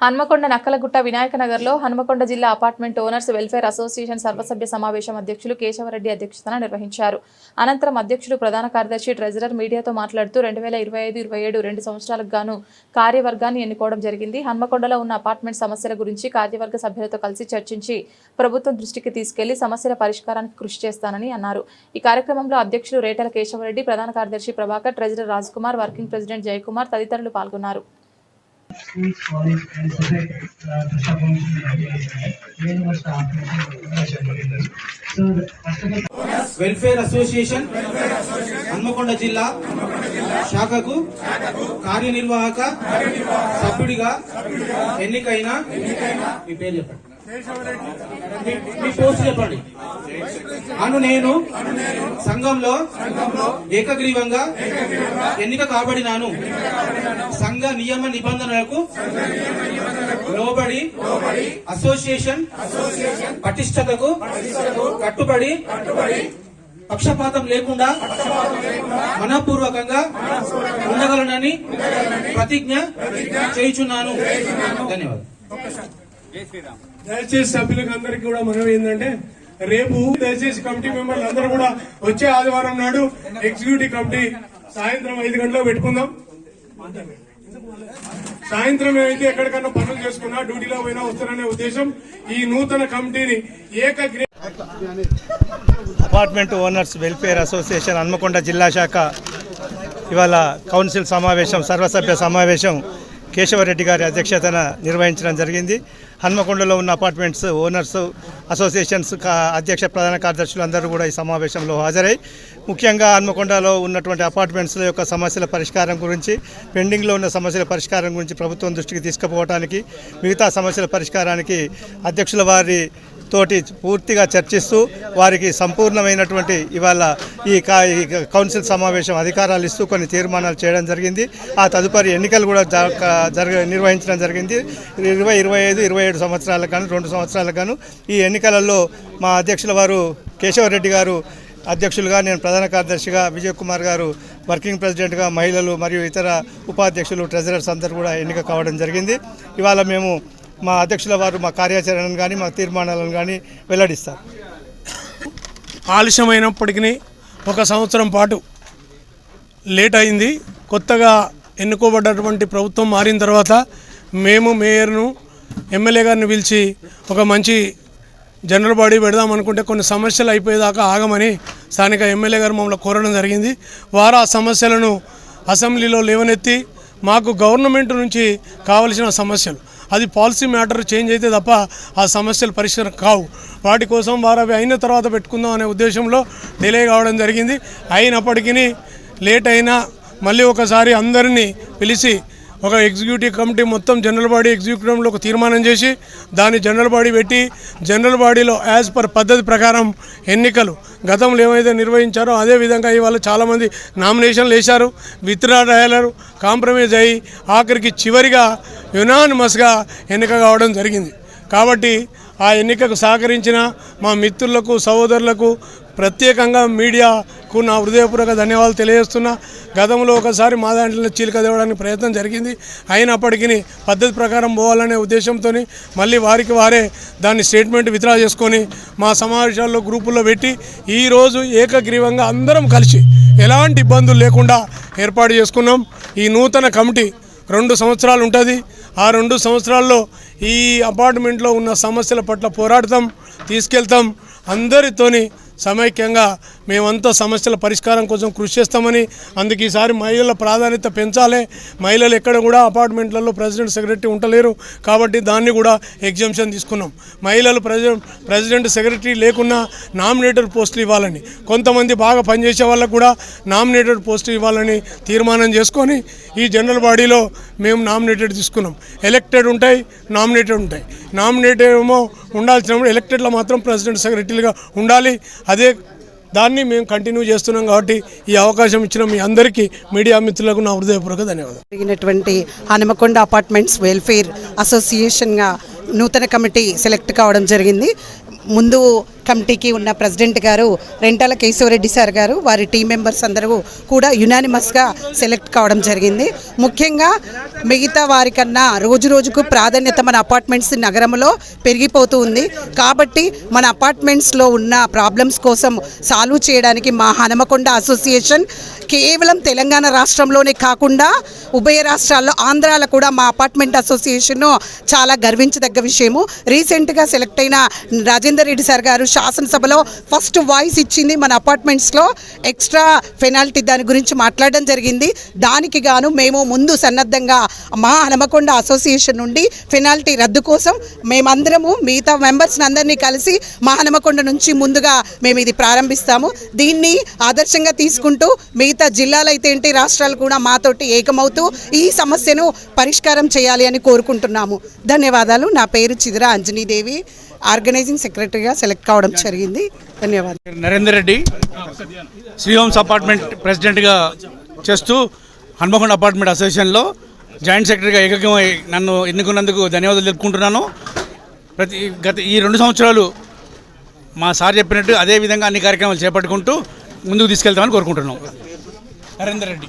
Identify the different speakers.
Speaker 1: హన్మకొండ నక్కలగుట్ట వినాయక నగర్లో హన్మకొండ జిల్లా apartment owners welfare association సర్వసభ్య సమావేశం అధ్యక్షులు కేశవరెడ్డి అధ్యక్షతన నిర్వహించారు. అనంతరం అధ్యక్షులు ప్రధాన కార్యదర్శి ట్రెజరర్ మీడియాతో మాట్లాడుతూ రెండు వేల ఇరవై ఐదు ఇరవై ఏడు రెండు సంవత్సరాలకు గాను కార్యవర్గాన్ని ఎన్నుకోవడం జరిగింది. హన్మకొండలో ఉన్న అపార్ట్మెంట్ సమస్యల గురించి కార్యవర్గ సభ్యులతో కలిసి చర్చించి ప్రభుత్వం దృష్టికి తీసుకెళ్ళి సమస్యల పరిష్కారానికి కృషి చేస్తానని అన్నారు. ఈ కార్యక్రమంలో అధ్యక్షులు రేటల కేశవరెడ్డి ప్రధాన కార్యదర్శి Prabhakar treasurer Rajkumar working president Jayakumar తదితరులు పాల్గొన్నారు.
Speaker 2: Schools college and society uh, నేను కూడా staff so first of all
Speaker 3: welfare association Hanamkonda జిల్లా శాఖకు కార్యనిర్వాహక సభ్యుడిగా ఎన్నికైన మీ పేరు చెప్పండి. మీ పోస్ట్ చెప్పండి. అను నేను సంఘంలో ఏకగ్రీవంగా ఎన్నిక కాబడినాను. సంఘ నియమ నిబంధనలకు లోబడి అసోసియేషన్ పటిష్టతకు కట్టుబడి పక్షపాతం లేకుండా మనపూర్వకంగా ఉండగలనని ప్రతిజ్ఞ చేయుచున్నాను. ధన్యవాదాలు.
Speaker 4: దయచేసి సభ్యులకు అందరికీ కూడా మనం ఏంటంటే రేపు దయచేసి కమిటీ మెంబర్లు అందరూ కూడా వచ్చే ఆదివారం నాడు ఎగ్జిక్యూటివ్ కమిటీ సాయంత్రం ఐదు గంటలకు పెట్టుకుందాం. సాయంత్రం అయితే ఎక్కడికన్నా పనులు చేసుకున్నా డ్యూటీలో పోయినా వస్తారనే ఉద్దేశం ఈ నూతన కమిటీని ఏకగ్రీ
Speaker 5: apartment owners welfare association Hanamkonda జిల్లా శాఖ ఇవాళ కౌన్సిల్ సమావేశం సర్వసభ్య సమావేశం. కేశవరెడ్డి గారి అధ్యక్షతన నిర్వహించడం జరిగింది. హన్మకొండలో ఉన్న అపార్ట్మెంట్స్ ఓనర్స్ అసోసియేషన్స్ అధ్యక్ష ప్రధాన కార్యదర్శులు అందరూ కూడా ఈ సమావేశంలో హాజరై ముఖ్యంగా హన్మకొండలో ఉన్నటువంటి అపార్ట్మెంట్స్ యొక్క సమస్యల పరిష్కారం గురించి పెండింగ్లో ఉన్న సమస్యల పరిష్కారం గురించి ప్రభుత్వం దృష్టికి తీసుకుపోవడానికి మిగతా సమస్యల పరిష్కారానికి అధ్యక్షుల వారి తోటి పూర్తిగా చర్చిస్తూ వారికి సంపూర్ణమైనటువంటి ఇవాళ ఈ కా- కౌన్సిల్ సమావేశం అధికారాలు ఇస్తూ కొన్ని తీర్మానాలు చేయడం జరిగింది. ఆ తదుపరి ఎన్నికలు కూడా జరగ నిర్వహించడం జరిగింది. ఇరవై ఇరవై ఐదు ఇరవై ఏడు సంవత్సరాలకు గాను రెండు సంవత్సరాలకు గాను ఈ ఎన్నికలలో మా అధ్యక్షుల వారు కేశవరెడ్డి గారు అధ్యక్షులుగా నేను ప్రధాన కార్యదర్శిగా విజయ్ కుమార్ గారు వర్కింగ్ ప్రెసిడెంట్గా మహిళలు మరియు ఇతర ఉపాధ్యక్షులు ట్రెజరర్స్ అందరూ కూడా ఎన్నిక కావడం జరిగింది. ఇవాళ మేము మా అధ్యక్షుల వారు మా కార్యాచరణను కానీ మా తీర్మానాలను కానీ వెల్లడిస్తారు.
Speaker 4: ఆలస్యమైనప్పటికీ ఒక సంవత్సరం పాటు లేట్ అయింది. కొత్తగా ఎన్నుకోబడ్డటువంటి ప్రభుత్వం మారిన తర్వాత మేము మేయర్ను ఎమ్మెల్యే గారిని పిలిచి ఒక మంచి జనరల్ బాడీ పెడదాం అనుకుంటే కొన్ని సమస్యలు అయిపోయేదాకా ఆగమని స్థానిక ఎమ్మెల్యే గారు మమ్మల్ని కోరడం జరిగింది. వారు ఆ సమస్యలను అసెంబ్లీలో లేవనెత్తి మాకు గవర్నమెంట్ నుంచి కావలసిన సమస్యలు అది పాలసీ మ్యాటర్ చేంజ్ అయితే తప్ప ఆ సమస్యలు పరిష్కారం కావు. వాటి కోసం వారు అవి అయిన తర్వాత పెట్టుకుందాం అనే ఉద్దేశంలో డిలే కావడం జరిగింది. అయినప్పటికీ లేట్ అయినా మళ్ళీ ఒకసారి అందరినీ పిలిచి ఒక ఎగ్జిక్యూటివ్ కమిటీ మొత్తం జనరల్ బాడీ ఎగ్జిక్యూటివ్లో ఒక తీర్మానం చేసి దాన్ని జనరల్ బాడీ పెట్టి జనరల్ బాడీలో యాజ్ పర్ పద్ధతి ప్రకారం ఎన్నికలు గతంలో ఏమైతే నిర్వహించారో అదే విధంగా ఇవాళ చాలామంది నామినేషన్లు వేశారు. విత్డ్రా అయ్యారు కాంప్రమైజ్ అయ్యి ఆఖరికి చివరిగా యునానిమస్గా ఎన్నిక కావడం జరిగింది. కాబట్టి ఆ ఎన్నికకు సహకరించిన మా మిత్రులకు సహోదరులకు ప్రత్యేకంగా మీడియాకు నా హృదయపూర్వక ధన్యవాదాలు తెలియజేస్తున్నా. గతంలో ఒకసారి మా దాంట్లో చీలిక తేవడానికి ప్రయత్నం జరిగింది. అయినప్పటికీ పద్ధతి ప్రకారం పోవాలనే ఉద్దేశంతో మళ్ళీ వారికి వారే దాన్ని స్టేట్మెంట్ విత్డ్రా చేసుకొని మా సమావేశాల్లో గ్రూపుల్లో పెట్టి ఈరోజు ఏకగ్రీవంగా అందరం కలిసి ఎలాంటి ఇబ్బందులు లేకుండా ఏర్పాటు చేసుకున్నాం. ఈ నూతన కమిటీ రెండు సంవత్సరాలు ఉంటుంది. ఆ రెండు సంవత్సరాల్లో ఈ అపార్ట్మెంట్లో ఉన్న సమస్యల పట్ల పోరాడతాం తీసుకెళ్తాం. అందరితోని సమైక్యంగా మేమంతా సమస్యల పరిష్కారం కోసం కృషి చేస్తామని అందుకు ఈసారి మహిళల ప్రాధాన్యత పెంచాలి. మహిళలు ఎక్కడ కూడా అపార్ట్మెంట్లలో ప్రెసిడెంట్ సెక్రటరీ ఉండలేరు. కాబట్టి దాన్ని కూడా ఎగ్జామ్షన్ తీసుకున్నాం. మహిళలు ప్రెసిడెంట్ ప్రెసిడెంట్ సెక్రటరీ లేకున్నా నామినేటెడ్ పోస్టులు ఇవ్వాలని కొంతమంది బాగా పనిచేసే వాళ్ళకు కూడా నామినేటెడ్ పోస్టులు ఇవ్వాలని తీర్మానం చేసుకొని ఈ జనరల్ బాడీలో మేము నామినేటెడ్ తీసుకున్నాం. ఎలక్టెడ్ ఉంటాయి నామినేటెడ్ ఉంటాయి. నామినేటెడ్ ఏమో ఉండాల్సినప్పుడు ఎలక్టెడ్లో మాత్రం ప్రెసిడెంట్ సెక్రటరీలుగా ఉండాలి. అదే దాన్ని మేము కంటిన్యూ చేస్తున్నాం కాబట్టి ఈ అవకాశం ఇచ్చిన మీ అందరికీ మీడియా మిత్రులకు నా హృదయపూర్వక ధన్యవాదాలు.
Speaker 6: జరిగినటువంటి హనుమకొండ అపార్ట్మెంట్స్ వెల్ఫేర్ అసోసియేషన్గా నూతన కమిటీ సెలెక్ట్ కావడం జరిగింది. ముందు కమిటీకి ఉన్న ప్రెసిడెంట్ గారు రెంటాల కేశవరెడ్డి సార్ గారు వారి టీం మెంబర్స్ అందరూ కూడా యునానిమస్గా సెలెక్ట్ కావడం జరిగింది. ముఖ్యంగా మిగతా వారికన్నా రోజు రోజుకు ప్రాధాన్యత మన అపార్ట్మెంట్స్ నగరంలో పెరిగిపోతూ ఉంది. కాబట్టి మన అపార్ట్మెంట్స్లో ఉన్న ప్రాబ్లమ్స్ కోసం సాల్వ్ చేయడానికి మా హనమకొండ అసోసియేషన్ కేవలం తెలంగాణ రాష్ట్రంలోనే కాకుండా ఉభయ రాష్ట్రాల్లో ఆంధ్రాలో కూడా మా అపార్ట్మెంట్ అసోసియేషన్ చాలా గర్వించదగ్గ విషయము. రీసెంట్గా సెలెక్ట్ అయిన రాజేందర్ రెడ్డి సార్ గారు శాసనసభలో ఫస్ట్ వాయిస్ ఇచ్చింది మన అపార్ట్మెంట్స్లో ఎక్స్ట్రా పెనాల్టీ దాని గురించి మాట్లాడడం జరిగింది. దానికి గాను మేము ముందు సన్నద్ధంగా మా హనమకొండ అసోసియేషన్ నుండి పెనాల్టీ రద్దు కోసం మేమందరము మిగతా మెంబర్స్ని అందరినీ కలిసి మా హనమకొండ నుంచి ముందుగా మేము ఇది ప్రారంభిస్తాము. దీన్ని ఆదర్శంగా తీసుకుంటూ మిగతా జిల్లాలు అయితే ఏంటి రాష్ట్రాలు కూడా మాతోటి ఏకమవుతూ ఈ సమస్యను పరిష్కారం చేయాలి అని కోరుకుంటున్నాము. ధన్యవాదాలు. నా పేరు చిదిర అంజనీదేవి. ఆర్గనైజింగ్ సెక్రటరీగా సెలెక్ట్ కావడం జరిగింది. ధన్యవాదాలు.
Speaker 7: నరేందర్ రెడ్డి. శ్రీహోమ్స్ అపార్ట్మెంట్ ప్రెసిడెంట్గా చేస్తూ హన్మకొండ అపార్ట్మెంట్ అసోసియేషన్లో జాయింట్ సెక్రటరీగా ఏకకమై నన్ను ఎన్నుకున్నందుకు ధన్యవాదాలు తెలుపుకుంటున్నాను. ప్రతి గత ఈ రెండు సంవత్సరాలు మా సార్ చెప్పినట్టు అదే విధంగా అన్ని కార్యక్రమాలు చేపట్టుకుంటూ ముందుకు తీసుకెళ్తామని కోరుకుంటున్నాం. నరేందర్ రెడ్డి